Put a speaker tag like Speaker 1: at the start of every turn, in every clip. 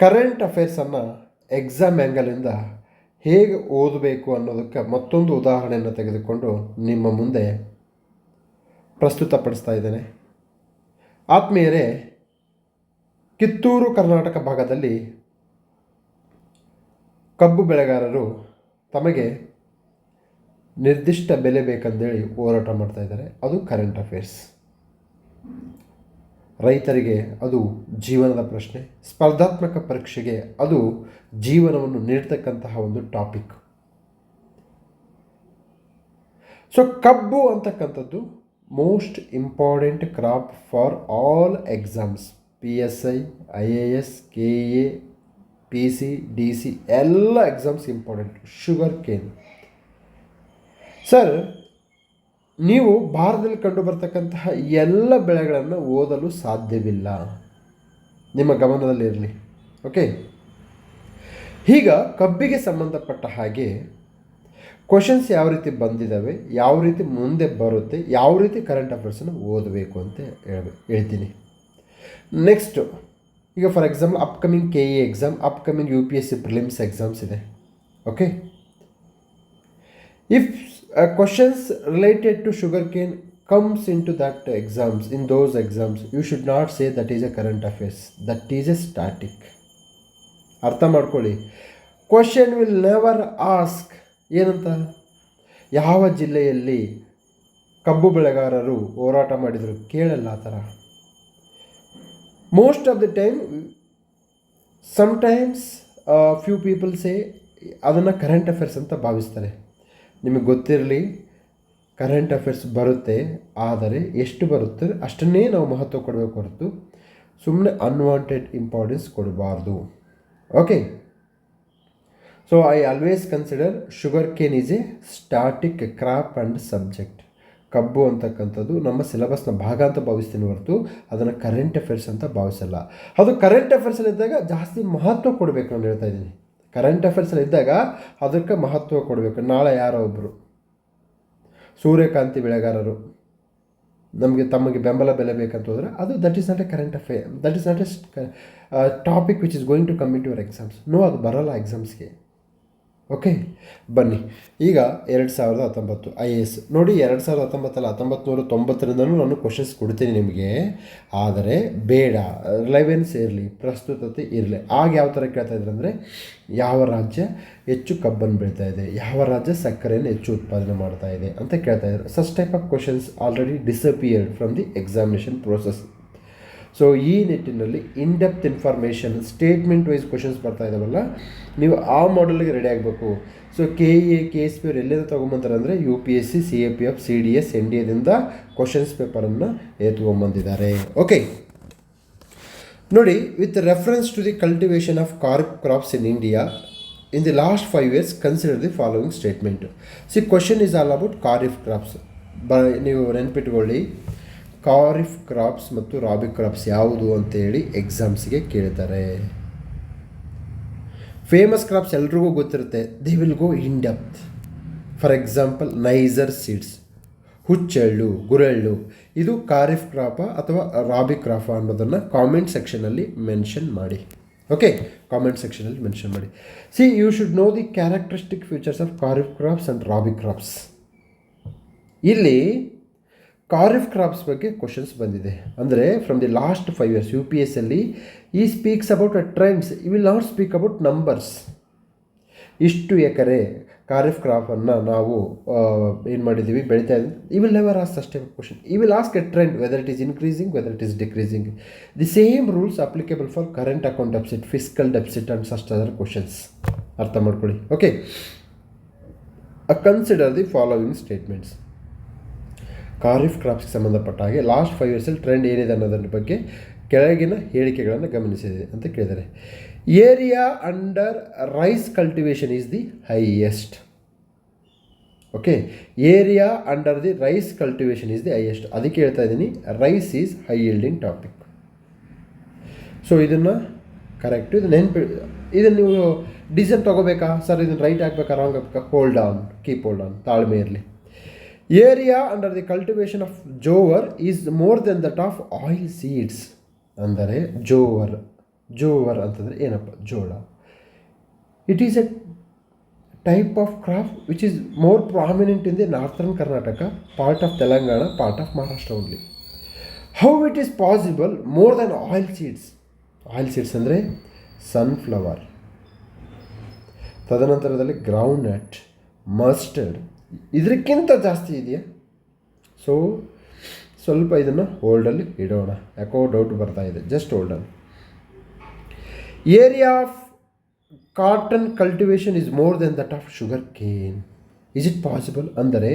Speaker 1: Current ಅಫೇರ್ಸನ್ನು exam ಆ್ಯಂಗಲಿಂದ ಹೇಗೆ ಓದಬೇಕು ಅನ್ನೋದಕ್ಕೆ ಮತ್ತೊಂದು ಉದಾಹರಣೆಯನ್ನು ತೆಗೆದುಕೊಂಡು ನಿಮ್ಮ ಮುಂದೆ ಪ್ರಸ್ತುತಪಡಿಸ್ತಾ ಇದ್ದೇನೆ. ಆತ್ಮೀಯರೇ, ಕಿತ್ತೂರು, ಕರ್ನಾಟಕ ಭಾಗದಲ್ಲಿ ಕಬ್ಬು ಬೆಳೆಗಾರರು ತಮಗೆ ನಿರ್ದಿಷ್ಟ ಬೆಲೆ ಬೇಕಂದೇಳಿ ಹೋರಾಟ ಮಾಡ್ತಾಯಿದ್ದಾರೆ ಅದು ಕರೆಂಟ್ ಅಫೇರ್ಸ್ ರೈತರಿಗೆ ಅದು ಜೀವನದ ಪ್ರಶ್ನೆ. ಸ್ಪರ್ಧಾತ್ಮಕ ಪರೀಕ್ಷೆಗೆ ಅದು ಜೀವನವನ್ನು ನೀಡ್ತಕ್ಕಂತಹ ಒಂದು ಟಾಪಿಕ್. ಸೊ, ಕಬ್ಬು ಅಂತಕ್ಕಂಥದ್ದು most important crop for all exams. P S I I A S, K A, P C, D C, ಎಲ್ಲ exams important. Sugar cane. Sir ನೀವು ಭಾರತದಲ್ಲಿ ಕಂಡು ಬರ್ತಕ್ಕಂತಹ ಎಲ್ಲ ಬೆಳೆಗಳನ್ನು ಓದಲು ಸಾಧ್ಯವಿಲ್ಲ. ನಿಮ್ಮ ಗಮನದಲ್ಲಿರಲಿ ಓಕೆ? ಈಗ ಕಬ್ಬಿಗೆ ಸಂಬಂಧಪಟ್ಟ ಹಾಗೆ ಕ್ವಶನ್ಸ್ ಯಾವ ರೀತಿ ಬಂದಿದ್ದಾವೆ ಯಾವ ರೀತಿ ಮುಂದೆ ಬರುತ್ತೆ ಯಾವ ರೀತಿ ಕರೆಂಟ್ ಅಫೇರ್ಸನ್ನು ಓದಬೇಕು ಅಂತ ಹೇಳ್ಬೇಕು ಹೇಳ್ತೀನಿ. ನೆಕ್ಸ್ಟು ಈಗ for example upcoming K A exam upcoming U P S C prelims exams ಇದೆ. Okay? Uh, questions related to sugarcane comes into that exams in those exams you should not say that is a current affairs that is a static ಅರ್ಥ ಮಾಡ್ಕೊಳ್ಳಿ question will never ask ಏನಂತ ಯಾವ ಜಿಲ್ಲೆಯಲ್ಲಿ ಕಬ್ಬು ಬೆಳೆಗಾರರು ಹೋರಾಟ ಮಾಡಿದರು ಕೇಳಲ್ಲ ಆ ಥರ most of the time sometimes few ಪೀಪಲ್ಸೇ ಅದನ್ನು ಕರೆಂಟ್ ಅಫೇರ್ಸ್ ಅಂತ ಭಾವಿಸ್ತಾರೆ ನಿಮಗೆ ಗೊತ್ತಿರಲಿ ಕರೆಂಟ್ ಅಫೇರ್ಸ್ ಬರುತ್ತೆ, ಆದರೆ ಎಷ್ಟು ಬರುತ್ತೆ, ಅಷ್ಟನ್ನೇ ನಾವು ಮಹತ್ವ ಕೊಡಬೇಕು ಹೊರತು ಸುಮ್ಮನೆ ಅನ್ವಾಂಟೆಡ್ ಇಂಪಾರ್ಟೆನ್ಸ್ ಕೊಡಬಾರ್ದು. Okay so I always consider sugar cane is a static crop and subject ಕಬ್ಬು ಅಂತಕ್ಕಂಥದ್ದು ನಮ್ಮ ಸಿಲೆಬಸ್ನ ಭಾಗ ಅಂತ ಭಾವಿಸ್ತೀನಿ ಹೊರತು, ಅದನ್ನು ಕರೆಂಟ್ ಅಫೇರ್ಸ್ ಅಂತ ಭಾವಿಸಲ್ಲ. ಅದು ಕರೆಂಟ್ ಅಫೇರ್ಸಲ್ಲಿದ್ದಾಗ ಜಾಸ್ತಿ ಮಹತ್ವ ಕೊಡಬೇಕು ನಾನು ಹೇಳ್ತಾ ಇದ್ದೀನಿ. ಕರೆಂಟ್ ಅಫೇರ್ಸಲ್ಲಿ ಇದ್ದಾಗ ಅದಕ್ಕೆ ಮಹತ್ವ ಕೊಡಬೇಕು. ನಾಳೆ ಯಾರೋ ಒಬ್ಬರು ಸೂರ್ಯಕಾಂತಿ ಬೆಳೆಗಾರರು. ನಮಗೆ ತಮಗೆ ಬೆಂಬಲ ಬೆಲೆ ಬೇಕಂತ ಹೋದರೆ ಅದು that is not a current affair that is not a topic which is going to come into your exams no ಅದು ಬರಲ್ಲ ಎಕ್ಸಾಮ್ಸ್ಗೆ ಓಕೆ, ಬನ್ನಿ. ಈಗ ಎರಡು ಸಾವಿರದ ಹತ್ತೊಂಬತ್ತು ಐ ಎ ಎಸ್ ನೋಡಿ, ಎರಡು ಸಾವಿರದ ಹತ್ತೊಂಬತ್ತಲ್ಲ ಹತ್ತೊಂಬತ್ತು ತೊಂಬತ್ತರಿಂದಲೂ ನಾನು ಕ್ವಶನ್ಸ್ ಕೊಡ್ತೀನಿ ನಿಮಗೆ. ಆದರೆ, ಬೇಡ. ರಿಲೆವೆನ್ಸ್ ಇರಲಿ, ಪ್ರಸ್ತುತತೆ ಇರಲಿ. ಆಗ ಯಾವ ಥರ ಕೇಳ್ತಾ ಇದ್ರು ಅಂದರೆ, ಯಾವ ರಾಜ್ಯ ಹೆಚ್ಚು ಕಬ್ಬನ್ನು ಬೆಳೀತಾ ಇದೆ, ಯಾವ ರಾಜ್ಯ ಸಕ್ಕರೆಯನ್ನು ಹೆಚ್ಚು ಉತ್ಪಾದನೆ ಮಾಡ್ತಾ ಇದೆ ಅಂತ ಕೇಳ್ತಾ ಇದ್ರು. Such type of questions already disappeared from the examination process so ಈ ನಿಟ್ಟಿನಲ್ಲಿ in depth information statement wise questions ಬರ್ತಾ ಇದ್ದಾವಲ್ಲ ನೀವು ಆ ಮಾಡಲ್ಗೆ ರೆಡಿ ಆಗಬೇಕು. So K A K S P ಅವ್ರು ಎಲ್ಲಿಂದ ತೊಗೊಂಬಂತಾರೆ ಅಂದರೆ U P S C C A P F C D S N D ಎದಿಂದ questions ಪೇಪರನ್ನು ಎತ್ಕೊಂಬಂದಿದ್ದಾರೆ ಓಕೆ ನೋಡಿ with reference to the cultivation of car crops in India in the last five years consider the following statement see question is all about kharif crops ಬ ನೀವು ನೆನ್ಪಿಟ್ಕೊಳ್ಳಿ. Kharif crops ಮತ್ತು rabi crops ಯಾವುದು ಅಂತೇಳಿ ಎಕ್ಸಾಮ್ಸ್ಗೆ ಕೇಳ್ತಾರೆ. ಫೇಮಸ್ ಕ್ರಾಪ್ಸ್ ಎಲ್ರಿಗೂ ಗೊತ್ತಿರುತ್ತೆ. They will go in depth for example niger seeds ಹುಚ್ಚೆಳ್ಳು, ಗುರೆಳ್ಳು, ಇದು ಖಾರಿಫ್ ಕ್ರಾಪ ಅಥವಾ ರಾಬಿ ಕ್ರಾಪ ಅನ್ನೋದನ್ನು ಕಾಮೆಂಟ್ ಸೆಕ್ಷನಲ್ಲಿ ಮೆನ್ಷನ್ ಮಾಡಿ. ಓಕೆ ಕಾಮೆಂಟ್ ಸೆಕ್ಷನಲ್ಲಿ ಮೆನ್ಷನ್ ಮಾಡಿ. See you should know the characteristic features of kharif crops and rabi crops ಇಲ್ಲಿ ಖಾರಿಫ್ ಕ್ರಾಪ್ಸ್ ಬಗ್ಗೆ ಕ್ವಶನ್ಸ್ ಬಂದಿದೆ. ಅಂದರೆ from the last five years U P S ಅಲ್ಲಿ he speaks about uh trends he will not speak about numbers ಇಷ್ಟು ಎಕರೆ ಖಾರಿಫ್ ಕ್ರಾಪನ್ನು ನಾವು ಏನು ಮಾಡಿದ್ದೀವಿ, ಬೆಳೀತಾ ಇದ್ದೀವಿ. ವಿಲ್ ನೆವರ್ ಆಸ್ ಅಷ್ಟೇ question he will ask a trend whether it is increasing whether it is decreasing the same rules applicable for current account deposit fiscal deposit and such other questions ಅರ್ಥ ಮಾಡ್ಕೊಳ್ಳಿ. Okay uh consider the following statements kharif ಕ್ರಾಪ್ಸ್ಗೆ ಸಂಬಂಧಪಟ್ಟ ಹಾಗೆ last five ಇಯರ್ಸಲ್ಲಿ trend ಏನಿದೆ ಅನ್ನೋದ್ರ ಬಗ್ಗೆ ಕೆಳಗಿನ ಹೇಳಿಕೆಗಳನ್ನು ಗಮನಿಸಿದೆ ಅಂತ ಕೇಳಿದ್ದಾರೆ. Area under rice cultivation is the highest okay area under the rice cultivation is the highest ಅದಕ್ಕೆ ಹೇಳ್ತಾ ಇದ್ದೀನಿ rice is high yielding topic so ಇದನ್ನು ಕರೆಕ್ಟು ಇದು ನೆನ್ಪಿ, ಇದನ್ನು ನೀವು ಡಿಸಿಷನ್ ತೊಗೋಬೇಕಾ? ಸರ್ ಇದನ್ನು ರೈಟ್ ಹಾಕ್ಬೇಕಾ? ರಾಂಗ್ ಹಾಕ್ಬೇಕಾ? Hold on keep hold on ತಾಳ್ಮೆ ಇರಲಿ. Area under the cultivation of jowar is more than that of oil seeds ಅಂದರೆ ಜೋವರ್ ಜೋವರ್ ಅಂತಂದರೆ ಏನಪ್ಪ? ಜೋಳ. It is a type of crop which is more prominent in the northern Karnataka part of Telangana part of Maharashtra only how it is possible more than oil seeds oil seeds ಅಂದರೆ sunflower ತದನಂತರದಲ್ಲಿ groundnut mustard ಇದಕ್ಕಿಂತ ಜಾಸ್ತಿ ಇದೆಯಾ? So ಸ್ವಲ್ಪ ಇದನ್ನು ಹೋಲ್ಡಲ್ಲಿ ಇಡೋಣ. ಯಾಕೋ doubt ಬರ್ತಾ ಇದೆ. Just ಹೋಲ್ಡಲ್ಲಿ area of cotton cultivation is more than that of sugar cane is it possible ಅಂದರೆ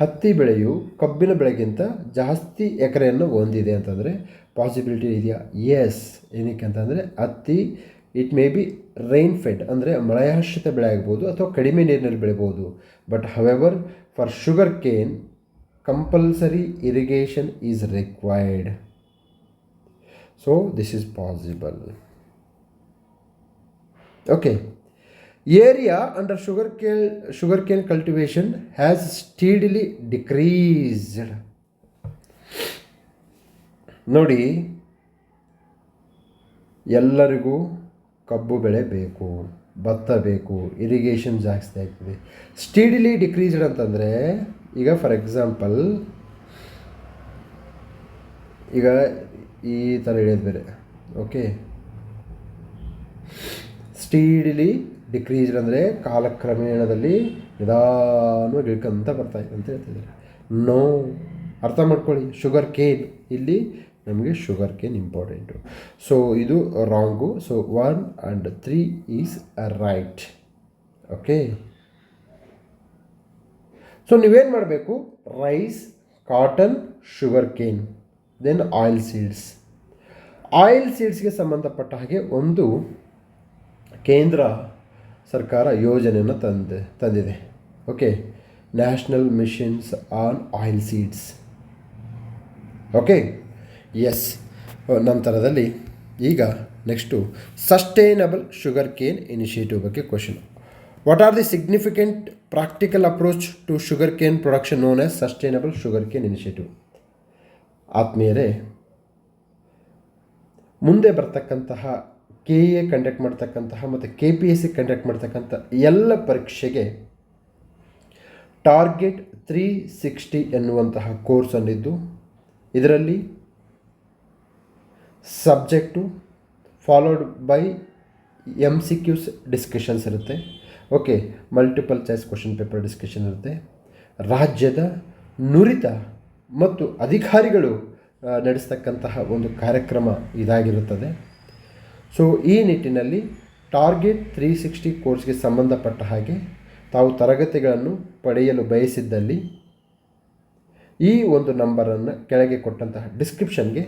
Speaker 1: ಹತ್ತಿ ಬೆಳೆಯು ಕಬ್ಬಿನ ಬೆಳೆಗಿಂತ ಜಾಸ್ತಿ ಎಕರೆಯನ್ನು ಹೊಂದಿದೆ ಅಂತಂದರೆ ಪಾಸಿಬಿಲಿಟಿ ಇದೆಯಾ? ಎಸ್ ಏನಕ್ಕೆ ಅಂತಂದರೆ ಹತ್ತಿ it may be rain fed ಅಂದರೆ ಮಳೆಯಾಶ್ರಿತ ಬೆಳೆ ಆಗ್ಬೋದು ಅಥವಾ ಕಡಿಮೆ ನೀರಿನಲ್ಲಿ ಬೆಳಿಬೋದು. But however for sugar cane compulsory irrigation is required so this is possible okay area under sugar cane sugar cane cultivation has steadily decreased ನೋಡಿ, ಎಲ್ಲರಿಗೂ ಕಬ್ಬು ಬೆಳೆ ಬೇಕು. ಭತ್ತ ಬೇಕು ಇರಿಗೇಷನ್ ಜಾಸ್ತಿ ಆಗ್ತದೆ. ಸ್ಟೀಡಿಲಿ ಡಿಕ್ರೀಸ್ಡ್ ಅಂತಂದರೆ, ಈಗ ಫಾರ್ ಎಕ್ಸಾಂಪಲ್ ಈಗ ಈ ಥರ ಹೇಳಿದ ಬೇರೆ ಓಕೆ ಸ್ಟೀಡಿಲಿ ಡಿಕ್ರೀಸ್ಡ್ ಅಂದರೆ ಕಾಲಕ್ರಮೇಣದಲ್ಲಿ ನಿಧಾನವಾಗಿ ಇಳ್ಕೊಂತ ಬರ್ತಾಯಿದೆ ಅಂತ ಹೇಳ್ತಿದ್ದಾರೆ. ನೋ ಅರ್ಥ ಮಾಡ್ಕೊಳ್ಳಿ. ಶುಗರ್ ಕೇನ್ ಇಲ್ಲಿ ನಮಗೆ ಶುಗರ್ ಕೇನ್ ಇಂಪಾರ್ಟೆಂಟು ಸೊ ಇದು wrong so one and three is right okay so ನೀವೇನು ಮಾಡಬೇಕು? Rice cotton sugar cane then oil seeds oil ಸೀಡ್ಸ್ಗೆ ಸಂಬಂಧಪಟ್ಟ ಹಾಗೆ ಒಂದು ಕೇಂದ್ರ ಸರ್ಕಾರ ಯೋಜನೆಯನ್ನು ತಂದೆ, ತಂದಿದೆ. Okay national missions on oil seeds okay yes ನಂತರದಲ್ಲಿ ಈಗ next sustainable sugar cane initiative ಬಗ್ಗೆ question what are the significant practical approach to sugar cane production known as sustainable sugar cane initiative ಆತ್ಮೀಯರೇ ಮುಂದೆ ಬರ್ತಕ್ಕಂತಹ ಕೆ ಎ ಕಂಡಕ್ಟ್ ಮಾಡ್ತಕ್ಕಂತಹ ಮತ್ತು K P S C conduct ಮಾಡ್ತಕ್ಕಂಥ ಎಲ್ಲ ಪರೀಕ್ಷೆಗೆ ಟಾರ್ಗೆಟ್ ತ್ರೀ ಸಿಕ್ಸ್ಟಿ ಎನ್ನುವಂತಹ ಕೋರ್ಸನ್ನಿದ್ದು ಇದರಲ್ಲಿ subject followed by M C Qs discussions ಇರುತ್ತೆ. Okay multiple choice question paper discussion ಇರುತ್ತೆ. ರಾಜ್ಯದ ನುರಿತ ಮತ್ತು ಅಧಿಕಾರಿಗಳು ನಡೆಸ್ತಕ್ಕಂತಹ ಒಂದು ಕಾರ್ಯಕ್ರಮ ಇದಾಗಿರುತ್ತದೆ. ಸೊ ಈ ನಿಟ್ಟಿನಲ್ಲಿ ಟಾರ್ಗೆಟ್ ತ್ರೀ ಸಿಕ್ಸ್ಟಿ ಕೋರ್ಸ್ಗೆ ಸಂಬಂಧಪಟ್ಟ ಹಾಗೆ ತಾವು ತರಗತಿಗಳನ್ನು ಪಡೆಯಲು ಬಯಸಿದ್ದಲ್ಲಿ ಈ ಒಂದು ನಂಬರನ್ನು ಕೆಳಗೆ ಕೊಟ್ಟಂತಹ ಡಿಸ್ಕ್ರಿಪ್ಷನ್ಗೆ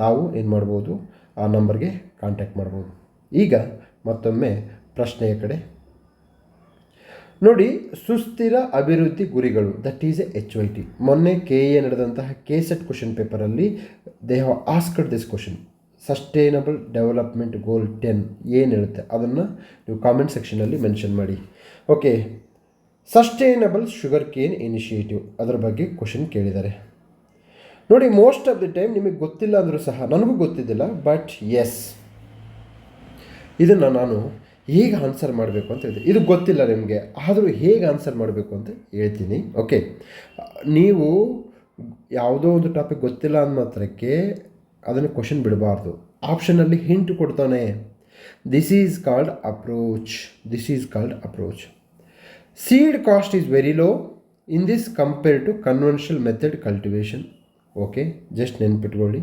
Speaker 1: ತಾವು ಏನು ಮಾಡ್ಬೋದು? ಆ ನಂಬರ್ಗೆ ಕಾಂಟ್ಯಾಕ್ಟ್ ಮಾಡ್ಬೋದು. ಈಗ ಮತ್ತೊಮ್ಮೆ ಪ್ರಶ್ನೆಯ ಕಡೆ. ನೋಡಿ, ಸುಸ್ಥಿರ ಅಭಿವೃದ್ಧಿ ಗುರಿಗಳು that is a H Y T ಮೊನ್ನೆ ಕೆ ಎ ನಡೆದಂತಹ ಕೆ ಸೆಟ್ ಕ್ವಶನ್ ಪೇಪರಲ್ಲಿ they have asked this question sustainable development goal ten ಏನು ಹೇಳುತ್ತೆ? ಅದನ್ನು ನೀವು ಕಾಮೆಂಟ್ ಸೆಕ್ಷನಲ್ಲಿ ಮೆನ್ಷನ್ ಮಾಡಿ. Okay sustainable sugar cane initiative ಅದರ ಬಗ್ಗೆ ಕ್ವಶನ್ ಕೇಳಿದ್ದಾರೆ. ನೋಡಿ ಮೋಸ್ಟ್ ಆಫ್ ದಿ ಟೈಮ್ ನಿಮಗೆ ಗೊತ್ತಿಲ್ಲ ಅಂದರೂ ಸಹ, ನನಗೂ ಗೊತ್ತಿದ್ದಿಲ್ಲ ಬಟ್ ಎಸ್ ಇದನ್ನು ನಾನು ಹೇಗೆ ಆನ್ಸರ್ ಮಾಡಬೇಕು ಅಂತ ಹೇಳಿದೆ ಇದು ಗೊತ್ತಿಲ್ಲ ನಿಮಗೆ, ಆದರೂ ಹೇಗೆ ಆನ್ಸರ್ ಮಾಡಬೇಕು ಅಂತ ಹೇಳ್ತೀನಿ. ಓಕೆ ನೀವು ಯಾವುದೋ ಒಂದು ಟಾಪಿಕ್ ಗೊತ್ತಿಲ್ಲ ಅಂದ ಮಾತ್ರಕ್ಕೆ ಅದನ್ನು ಕ್ವಶನ್ ಬಿಡಬಾರ್ದು. ಆಪ್ಷನಲ್ಲಿ ಹಿಂಟ್ ಕೊಡ್ತಾನೆ. This is called approach this is called approach seed cost is very low in this compare to conventional method cultivation okay just ನೆನ್ಪಿಟ್ಕೊಳ್ಳಿ.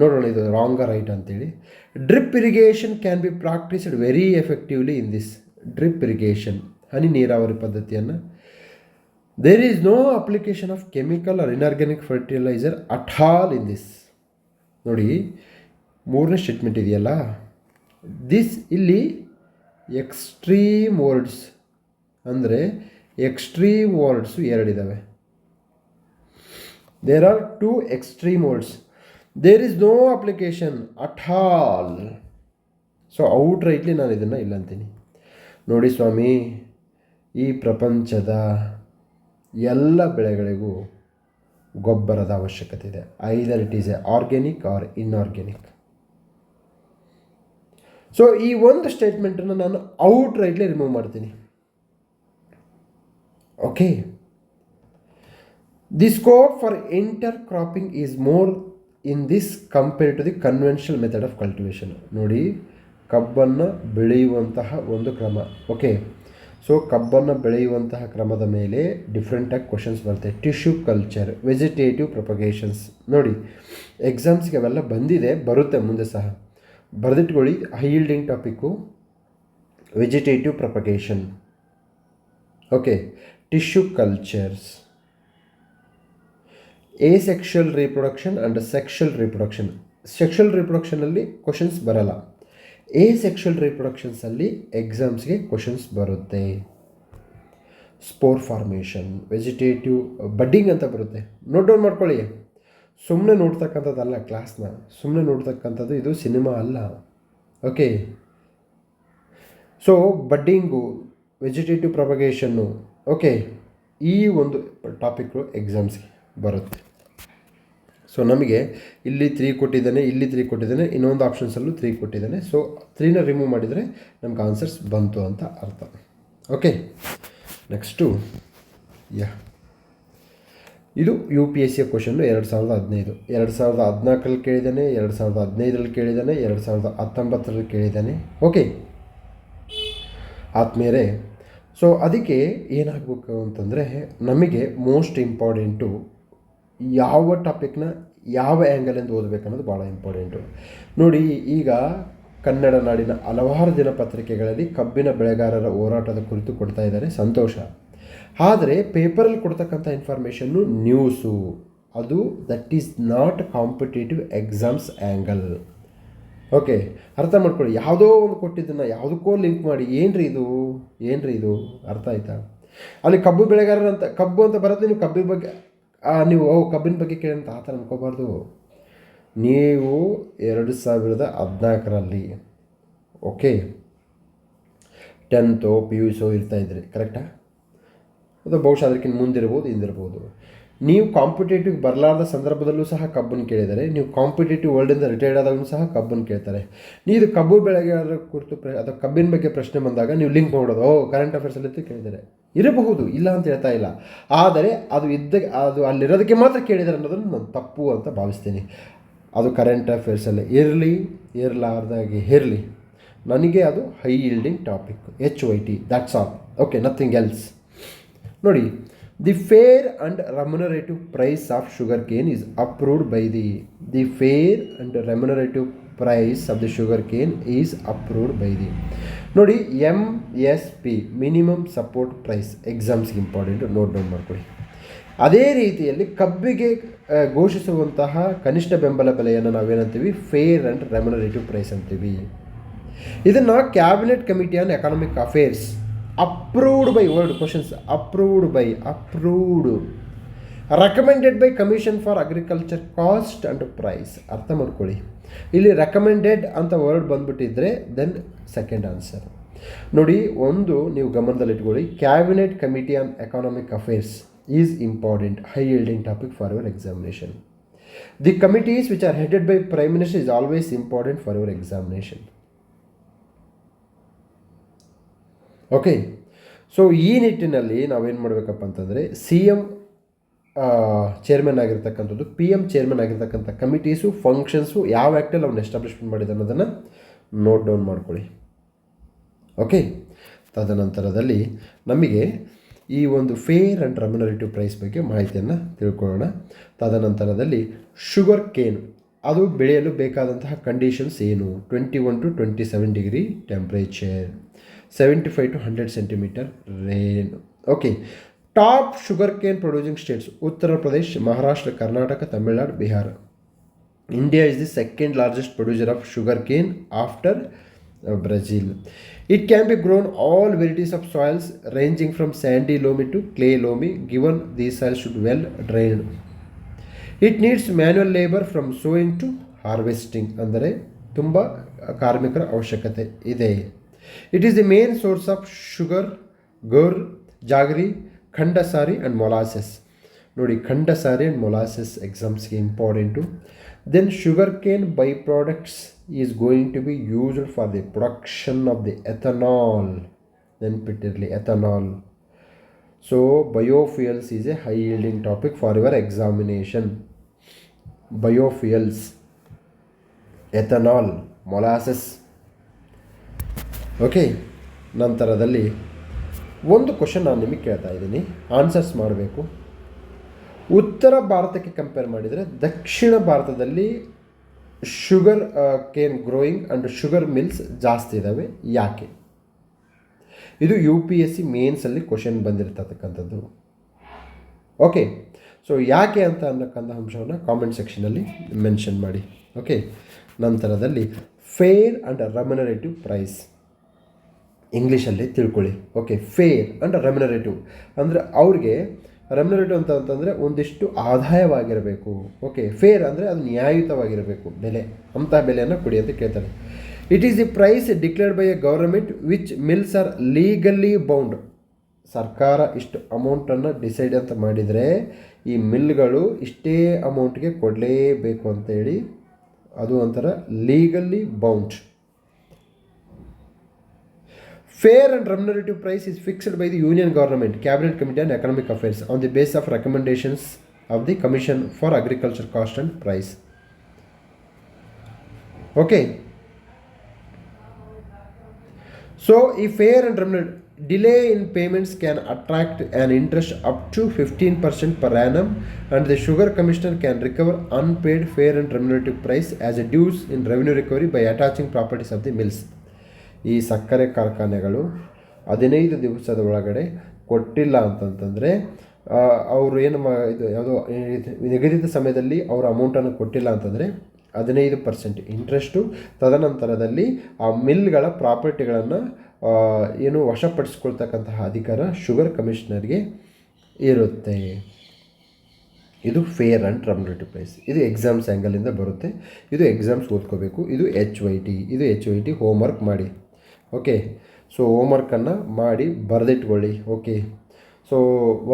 Speaker 1: ನೋಡೋಣ ಇದು ರಾಂಗ ರೈಟ್ ಅಂತೇಳಿ. Drip irrigation can be practised very effectively in this drip irrigation ಹನಿ ನೀರಾವರಿ ಪದ್ಧತಿಯನ್ನು. There is no application of chemical or inorganic fertiliser at all in this ನೋಡಿ, ಮೂರನೇ statement ಇದೆಯಲ್ಲ? ದಿಸ್ ಇಲ್ಲಿ ಎಕ್ಸ್ಟ್ರೀಮ್ ವರ್ಡ್ಸ್ ಅಂದರೆ ಎಕ್ಸ್ಟ್ರೀಮ್ ವರ್ಡ್ಸು ಎರಡಿದ್ದಾವೆ there are two extreme words there is no application at all so outrightly ನಾನು ಇದನ್ನು ಇಲ್ಲ ಅಂತೀನಿ. ನೋಡಿ ಸ್ವಾಮಿ, ಈ ಪ್ರಪಂಚದ ಎಲ್ಲ ಬೆಳೆಗಳಿಗೂ ಗೊಬ್ಬರದ ಅವಶ್ಯಕತೆ ಇದೆ. Either it is a organic or inorganic so ಈ ಒಂದು ಸ್ಟೇಟ್ಮೆಂಟನ್ನು ನಾನು ಔಟ್ ರೈಟ್ಲಿ ರಿಮೂವ್ ಮಾಡ್ತೀನಿ. Okay the scope intercropping is more in this compare to the conventional method of cultivation ನೋಡಿ, ಕಬ್ಬನ್ನು ಬೆಳೆಯುವಂತಹ ಒಂದು ಕ್ರಮ. ಓಕೆ ಸೊ ಕಬ್ಬನ್ನು ಬೆಳೆಯುವಂತಹ ಕ್ರಮದ ಮೇಲೆ ಡಿಫ್ರೆಂಟಾಗಿ ಕ್ವಶನ್ಸ್ ಬರುತ್ತೆ. ಟಿಶ್ಯೂ ಕಲ್ಚರ್ ವೆಜಿಟೇಟಿವ್ ಪ್ರೊಪಗೇಷನ್ಸ್ ನೋಡಿ ಎಕ್ಸಾಮ್ಸ್ಗೆ ಅವೆಲ್ಲ ಬಂದಿದೆ, ಬರುತ್ತೆ ಮುಂದೆ ಸಹ. ಬರೆದಿಟ್ಕೊಳ್ಳಿ high yielding topic vegetative propagation okay tissue cultures asexual reproduction and sexual reproduction sexual ರೀಪ್ರೊಡಕ್ಷನಲ್ಲಿ questions ಬರಲ್ಲ. ಎ ಸೆಕ್ಷುಯಲ್ ರೀಪ್ರೊಡಕ್ಷನ್ಸಲ್ಲಿ ಎಕ್ಸಾಮ್ಸ್ಗೆ ಕ್ವಶನ್ಸ್ ಬರುತ್ತೆ. ಸ್ಪೋರ್ ಫಾರ್ಮೇಷನ್ ವೆಜಿಟೇಟಿವ್ ಬಡ್ಡಿಂಗ್ ಅಂತ ಬರುತ್ತೆ. ನೋಟ್ ಡೌನ್ ಮಾಡ್ಕೊಳ್ಳಿ. ಸುಮ್ಮನೆ ನೋಡ್ತಕ್ಕಂಥದ್ದಲ್ಲ ಕ್ಲಾಸ್ನ ಸುಮ್ಮನೆ ನೋಡ್ತಕ್ಕಂಥದ್ದು ಇದು ಸಿನಿಮಾ ಅಲ್ಲ. Okay so budding vegetative propagation okay ಈ ಒಂದು ಟಾಪಿಕ್ಗಳು ಎಕ್ಸಾಮ್ಸ್ಗೆ ಬರುತ್ತೆ. ಸೊ ನಮಗೆ ಇಲ್ಲಿ ತ್ರೀ ಕೊಟ್ಟಿದ್ದಾನೆ, ಇಲ್ಲಿ ತ್ರೀ ಕೊಟ್ಟಿದ್ದಾನೆ, ಇನ್ನೊಂದು ಆಪ್ಷನ್ಸಲ್ಲೂ ತ್ರೀ ಕೊಟ್ಟಿದ್ದಾನೆ. ಸೊ ತ್ರೀನ ರಿಮೂವ್ ಮಾಡಿದರೆ ನಮ್ಗೆ ಆನ್ಸರ್ಸ್ ಬಂತು ಅಂತ ಅರ್ಥ. ಓಕೆ ನೆಕ್ಸ್ಟು ಯಾ ಇದು U P S C question ಎರಡು ಸಾವಿರದ ಹದಿನೈದು. ಎರಡು ಸಾವಿರದ ಹದಿನಾಲ್ಕರಲ್ಲಿ ಕೇಳಿದ್ದಾನೆ, ಎರಡು ಸಾವಿರದ ಹದಿನೈದರಲ್ಲಿ ಕೇಳಿದ್ದಾನೆ, ಎರಡು ಸಾವಿರದ ಹತ್ತೊಂಬತ್ತರಲ್ಲಿ ಕೇಳಿದ್ದಾನೆ. ಓಕೆ ಆದಮೇಲೆ ಸೊ ಅದಕ್ಕೆ ಏನಾಗಬೇಕು ಅಂತಂದರೆ ನಮಗೆ ಮೋಸ್ಟ್ ಇಂಪಾರ್ಟೆಂಟು ಯಾವ ಟಾಪಿಕ್ನ ಯಾವ ಆ್ಯಂಗಲಿಂದ ಓದಬೇಕು ಅನ್ನೋದು ಭಾಳ ಇಂಪಾರ್ಟೆಂಟು ನೋಡಿ, ಈಗ ಕನ್ನಡ ನಾಡಿನ ಹಲವಾರು ದಿನಪತ್ರಿಕೆಗಳಲ್ಲಿ ಕಬ್ಬಿನ ಬೆಳೆಗಾರರ ಹೋರಾಟದ ಕುರಿತು ಕೊಡ್ತಾ ಇದ್ದಾರೆ ಸಂತೋಷ. ಆದರೆ ಪೇಪರಲ್ಲಿ ಕೊಡ್ತಕ್ಕಂಥ ಇನ್ಫಾರ್ಮೇಷನ್ನು ನ್ಯೂಸು ಅದು that is not competitive exams angle okay ಅರ್ಥ ಮಾಡ್ಕೊಳ್ಳಿ. ಯಾವುದೋ ಒಂದು ಕೊಟ್ಟಿದ್ದನ್ನು ಯಾವುದಕ್ಕೋ ಲಿಂಕ್ ಮಾಡಿ. ಏನ್ರಿ ಇದು? ಏನ್ರಿ ಇದು? ಅರ್ಥ ಆಯ್ತಾ? ಅಲ್ಲಿ ಕಬ್ಬು ಬೆಳೆಗಾರರಂತ, ಕಬ್ಬು ಅಂತ ಬರುತ್ತೆ ನೀವು ಕಬ್ಬಿನ ಬಗ್ಗೆ ನೀವು, ಓ, ಕಬ್ಬಿನ ಬಗ್ಗೆ ಕೇಳಂತ ಆ ಥರ ಅನ್ಕೋಬಾರ್ದು. ನೀವು ಎರಡು ಸಾವಿರದ ಹದಿನಾಲ್ಕರಲ್ಲಿ ಓಕೆ ಟೆಂತೋ ಪಿ ಯು ಸೋ ಇರ್ತಾಯಿದ್ರಿ ಕರೆಕ್ಟಾ ಅದು ಬಹುಶಃ ಅದಕ್ಕಿಂತ ಮುಂದಿರ್ಬೋದು ಹಿಂದಿರ್ಬೋದು. ನೀವು ಕಾಂಪಿಟೇಟಿವ್ ಬರಲಾರದ ಸಂದರ್ಭದಲ್ಲೂ ಸಹ ಕಬ್ಬನ್ನು ಕೇಳಿದರೆ, ನೀವು ಕಾಂಪಿಟೇಟಿವ್ ವರ್ಲ್ಡಿಂದ ರಿಟೈರ್ಡ್ ಆದಾಗೂ ಸಹ ಕಬ್ಬನ್ನು ಕೇಳ್ತಾರೆ. ನೀವು ಕಬ್ಬು ಬೆಳೆಗಾರರ ಕುರಿತು ಪ್ರ, ಅಥವಾ ಕಬ್ಬಿನ ಬಗ್ಗೆ ಪ್ರಶ್ನೆ ಬಂದಾಗ ನೀವು ಲಿಂಕ್ ಮಾಡೋದು ಓ ಕರೆಂಟ್ ಅಫೇರ್ಸಲ್ಲಿ ಕೇಳಿದರೆ. ಇರಬಹುದು, ಇಲ್ಲ ಅಂತ ಹೇಳ್ತಾ ಇಲ್ಲ. ಆದರೆ ಅದು ಇದ್ದ, ಅದು ಅಲ್ಲಿರೋದಕ್ಕೆ ಮಾತ್ರ ಕೇಳಿದರೆ ಅನ್ನೋದನ್ನು ನಾನು ತಪ್ಪು ಅಂತ ಭಾವಿಸ್ತೀನಿ. ಅದು ಕರೆಂಟ್ ಅಫೇರ್ಸಲ್ಲಿ ಇರಲಿ, ಇರಲಾರ್ದಾಗೆ ಇರಲಿ. ನನಗೆ ಅದು high yielding topic H Y T that's all okay nothing else ನೋಡಿ the fair and remunerative price of sugarcane is approved by the the fair and remunerative price of the sugarcane is approved by the ನೋಡಿ M S P minimum support price ಎಕ್ಸಾಮ್ಸ್ಗೆ important note down ಮಾಡ್ಕೊಳ್ಳಿ ಅದೇ ರೀತಿಯಲ್ಲಿ ಕಬ್ಬಿಗೆ ಘೋಷಿಸುವಂತಹ ಕನಿಷ್ಠ ಬೆಂಬಲ ಬೆಲೆಯನ್ನು ನಾವೇನಂತೀವಿ? ಫೇರ್ ಆ್ಯಂಡ್ ರೆಮ್ಯುನರೇಟಿವ್ ಪ್ರೈಸ್ ಅಂತೀವಿ. ಇದನ್ನು cabinet committee on economic affairs approved by word questions approved by approved recommended by commission for agriculture cost and price ಅರ್ಥ ಮಾಡ್ಕೊಳ್ಳಿ. ಇಲ್ಲಿ ರೆಕಮೆಂಡೆಡ್ ಅಂತ ವರ್ಡ್ ಬಂದ್ಬಿಟ್ಟಿದ್ರೆ ದೆನ್ ಸೆಕೆಂಡ್ ಆನ್ಸರ್ ನೋಡಿ, ಒಂದು ನೀವು ಗಮನದಲ್ಲಿಟ್ಕೊಳ್ಳಿ cabinet committee on economic affairs is important high yielding topic for your examination the committees which are headed by prime minister is always important for your examination okay so ಈ ನಿಟ್ಟಿನಲ್ಲಿ ನಾವೇನು ಮಾಡಬೇಕಪ್ಪ ಅಂತಂದರೆ C M chairman ಆಗಿರ್ತಕ್ಕಂಥದ್ದು P M chairman ಆಗಿರ್ತಕ್ಕಂಥ committees functions ಯಾವ ಆ್ಯಕ್ಟಲ್ಲಿ ಅವ್ನು ಎಸ್ಟಾಬ್ಲಿಷ್ಮೆಂಟ್ ಮಾಡಿದೆ ಅನ್ನೋದನ್ನು ನೋಟ್ ಡೌನ್ ಮಾಡ್ಕೊಳ್ಳಿ. ಓಕೆ ತದನಂತರದಲ್ಲಿ ನಮಗೆ ಈ ಒಂದು ಫೇರ್ ಆ್ಯಂಡ್ ರೆಮ್ಯುನರೇಟಿವ್ ಪ್ರೈಸ್ ಬಗ್ಗೆ ಮಾಹಿತಿಯನ್ನು ತಿಳ್ಕೊಳ್ಳೋಣ. ತದನಂತರದಲ್ಲಿ ಶುಗರ್ ಕೇನ್ ಅದು ಬೆಳೆಯಲು ಬೇಕಾದಂತಹ ಕಂಡೀಷನ್ಸ್ ಏನು? Twenty one to twenty seven degree temperature seventy five to hundred centimetre rain okay top sugarcane producing states Uttar Pradesh Maharashtra Karnataka Tamil Nadu Bihar India is the second largest producer of sugarcane after Brazil it can be grown all varieties of soils ranging from sandy loamy to clay loamy given the soil should well drain it needs manual labour from sowing to harvesting ಅಂದರೆ ತುಂಬ ಕಾರ್ಮಿಕರ ಅವಶ್ಯಕತೆ ಇದೆ it is the main source of sugar gur jaggery khandsari and molasses ನೋಡಿ khandsari and molasses ಎಕ್ಸಾಮ್ಸ್ಗೆ important then sugar cane by products is going to be used for the production of the ethanol ನೆನ್ಪಿಟ್ಟಿರಲಿ ethanol so biofuels is a high yielding topic for your examination biofuels ethanol molasses okay ನಂತರದಲ್ಲಿ ಒಂದು question ನಾನು ನಿಮಗೆ ಕೇಳ್ತಾ ಇದ್ದೀನಿ. Answers ಮಾಡಬೇಕು. ಉತ್ತರ ಭಾರತಕ್ಕೆ compare ಮಾಡಿದರೆ ದಕ್ಷಿಣ ಭಾರತದಲ್ಲಿ sugar cane growing and sugar mills ಜಾಸ್ತಿ ಇದ್ದಾವೆ ಯಾಕೆ? ಇದು ಯು ಪಿ ಎಸ್ ಸಿ ಮೇನ್ಸಲ್ಲಿ ಕ್ವಶನ್ ಬಂದಿರ್ತಕ್ಕಂಥದ್ದು. ಓಕೆ ಸೊ ಯಾಕೆ ಅಂತ ಅನ್ನಕ್ಕಂಥ ಅಂಶವನ್ನು ಕಾಮೆಂಟ್ ಸೆಕ್ಷನಲ್ಲಿ ಮೆನ್ಷನ್ ಮಾಡಿ. ಓಕೆ ನಂತರದಲ್ಲಿ ಫೇರ್ ಆ್ಯಂಡ್ ರೆಮ್ಯುನರೇಟಿವ್ ಪ್ರೈಸ್ ಇಂಗ್ಲೀಷಲ್ಲಿ ತಿಳ್ಕೊಳ್ಳಿ. ಓಕೆ ಫೇರ್ ಆ್ಯಂಡ್ ರೆಮ್ಯುನರೇಟಿವ್ ಅಂದರೆ ಅವ್ರಿಗೆ ರೆಮ್ಯುನರೇಟಿವ್ ಅಂತ ಅಂತಂದರೆ ಒಂದಿಷ್ಟು ಆದಾಯವಾಗಿರಬೇಕು. ಓಕೆ ಫೇರ್ ಅಂದರೆ ಅದು ನ್ಯಾಯಯುತವಾಗಿರಬೇಕು. ಬೆಲೆ, ಅಂಥ ಬೆಲೆಯನ್ನು ಕೊಡಿ ಅಂತ ಕೇಳ್ತಾರೆ. It is the price declared by a government which mills are legally bound ಸರ್ಕಾರ ಇಷ್ಟು ಅಮೌಂಟನ್ನು ಡಿಸೈಡ್ ಅಂತ ಮಾಡಿದರೆ ಈ ಮಿಲ್ಗಳು ಇಷ್ಟೇ ಅಮೌಂಟ್ಗೆ ಕೊಡಲೇಬೇಕು ಅಂತೇಳಿ ಅದು ಒಂಥರ legally bound Fair and remunerative price is fixed by the Union Government, Cabinet Committee on Economic Affairs on the basis of recommendations of the Commission for Agriculture Cost and Price. Okay. So, if fair and remunerative delay in payments can attract an interest up to 15% per annum and the sugar commissioner can recover unpaid fair and remunerative price as a dues in revenue recovery by attaching properties of the mills. ಈ ಸಕ್ಕರೆ ಕಾರ್ಖಾನೆಗಳು ಹದಿನೈದು ದಿವಸದ ಒಳಗಡೆ ಕೊಟ್ಟಿಲ್ಲ ಅಂತಂತಂದರೆ ಅವರು ಏನು ಮಾ, ಇದು ಯಾವುದೋ ನಿಗದಿತ ಸಮಯದಲ್ಲಿ ಅವರ ಅಮೌಂಟನ್ನು ಕೊಟ್ಟಿಲ್ಲ ಅಂತಂದರೆ ಹದಿನೈದು ಪರ್ಸೆಂಟ್ ಇಂಟ್ರೆಸ್ಟು ತದನಂತರದಲ್ಲಿ ಆ ಮಿಲ್ಗಳ ಪ್ರಾಪರ್ಟಿಗಳನ್ನು ಏನು ವಶಪಡಿಸ್ಕೊಳ್ತಕ್ಕಂತಹ ಅಧಿಕಾರ ಶುಗರ್ ಕಮಿಷನರ್ಗೆ ಇರುತ್ತೆ. ಇದು ಫೇರ್ ಆ್ಯಂಡ್ ರೆಮ್ಯುನೇಟಿವ್ ಪ್ರೈಸ್ ಇದು ಎಕ್ಸಾಮ್ಸ್ ಆ್ಯಂಗಲಿಂದ ಬರುತ್ತೆ. ಇದು ಎಕ್ಸಾಮ್ಸ್ ಓದ್ಕೋಬೇಕು. ಇದು ಎಚ್ ವೈ ಟಿ ಇದು ಎಚ್ ವೈ ಟಿ ಹೋಮ್ವರ್ಕ್ ಮಾಡಿ. ಓಕೆ ಸೊ ಹೋಮ್ವರ್ಕನ್ನು ಮಾಡಿ ಬರೆದಿಟ್ಕೊಳ್ಳಿ. ಓಕೆ ಸೊ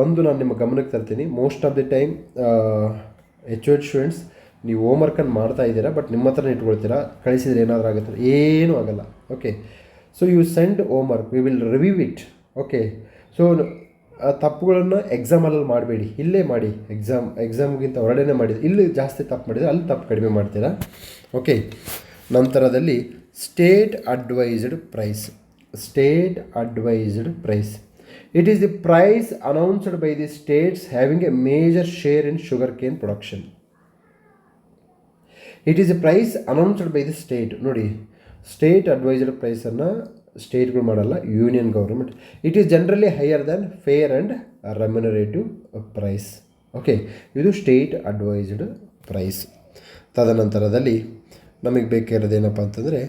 Speaker 1: ಒಂದು ನಾನು ನಿಮ್ಮ ಗಮನಕ್ಕೆ ತರ್ತೀನಿ. Most of the time H H students ನೀವು ಹೋಮ್ವರ್ಕನ್ನು ಮಾಡ್ತಾ ಇದ್ದೀರಾ ಬಟ್ ನಿಮ್ಮ ಹತ್ರನೇ ಇಟ್ಕೊಳ್ತೀರಾ? ಕಳಿಸಿದ್ರೆ ಏನಾದರೂ ಆಗುತ್ತೆ ಏನೂ ಆಗಲ್ಲ. Okay so you send homework we will review it okay so ತಪ್ಪುಗಳನ್ನು ಎಕ್ಸಾಮಲ್ಲಿ ಮಾಡಬೇಡಿ. ಇಲ್ಲೇ ಮಾಡಿ. ಎಕ್ಸಾಮ್ ಎಕ್ಸಾಮ್ಗಿಂತ ಹೊರಡೇನೆ ಮಾಡಿದ್ರೆ ಇಲ್ಲಿ ಜಾಸ್ತಿ ತಪ್ಪು ಮಾಡಿದರೆ ಅಲ್ಲಿ ತಪ್ಪು ಕಡಿಮೆ ಮಾಡ್ತೀರಾ? ಓಕೆ ನಂತರದಲ್ಲಿ state advised price state advised price it is the price announced by the states having a major share in sugar cane production it is a price announced by the state ನೋಡಿ state advised ಪ್ರೈಸನ್ನು ಸ್ಟೇಟ್ಗಳು ಮಾಡಲ್ಲ union government it is generally higher than fair and remunerative price okay ಇದು state advised price ತದನಂತರದಲ್ಲಿ ನಮಗೆ ಬೇಕಿರೋದೇನಪ್ಪ ಅಂತಂದರೆ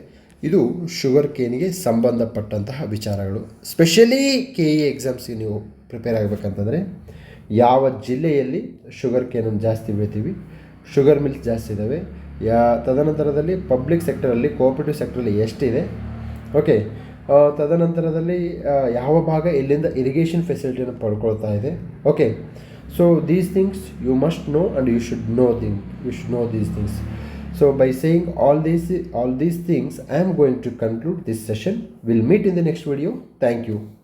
Speaker 1: ಇದು ಶುಗರ್ ಕೇನಿಗೆ ಸಂಬಂಧಪಟ್ಟಂತಹ ವಿಚಾರಗಳು. ಸ್ಪೆಷಲಿ ಕೆ ಇ ಎಕ್ಸಾಮ್ಸ್ಗೆ ನೀವು ಪ್ರಿಪೇರ್ ಆಗಬೇಕಂತಂದರೆ, ಯಾವ ಜಿಲ್ಲೆಯಲ್ಲಿ ಶುಗರ್ ಕೇನನ್ನು ಜಾಸ್ತಿ ಬೆಳಿತೀವಿ? ಶುಗರ್ ಮಿಲ್ಸ್ ಜಾಸ್ತಿ ಇದ್ದಾವೆ ಯಾ, ತದನಂತರದಲ್ಲಿ ಪಬ್ಲಿಕ್ ಸೆಕ್ಟರಲ್ಲಿ ಕೋಆಪರೇಟಿವ್ ಸೆಕ್ಟರಲ್ಲಿ ಎಷ್ಟಿದೆ? ಓಕೆ ತದನಂತರದಲ್ಲಿ ಯಾವ ಭಾಗ ಇಲ್ಲಿಂದ ಇರಿಗೇಷನ್ ಫೆಸಿಲಿಟಿಯನ್ನು ಪಡ್ಕೊಳ್ತಾ ಇದೆ? Okay so these things you must know and you should know thing you should know these things So by saying all these all these things, I am going to conclude this session. We'll meet in the next video. Thank you.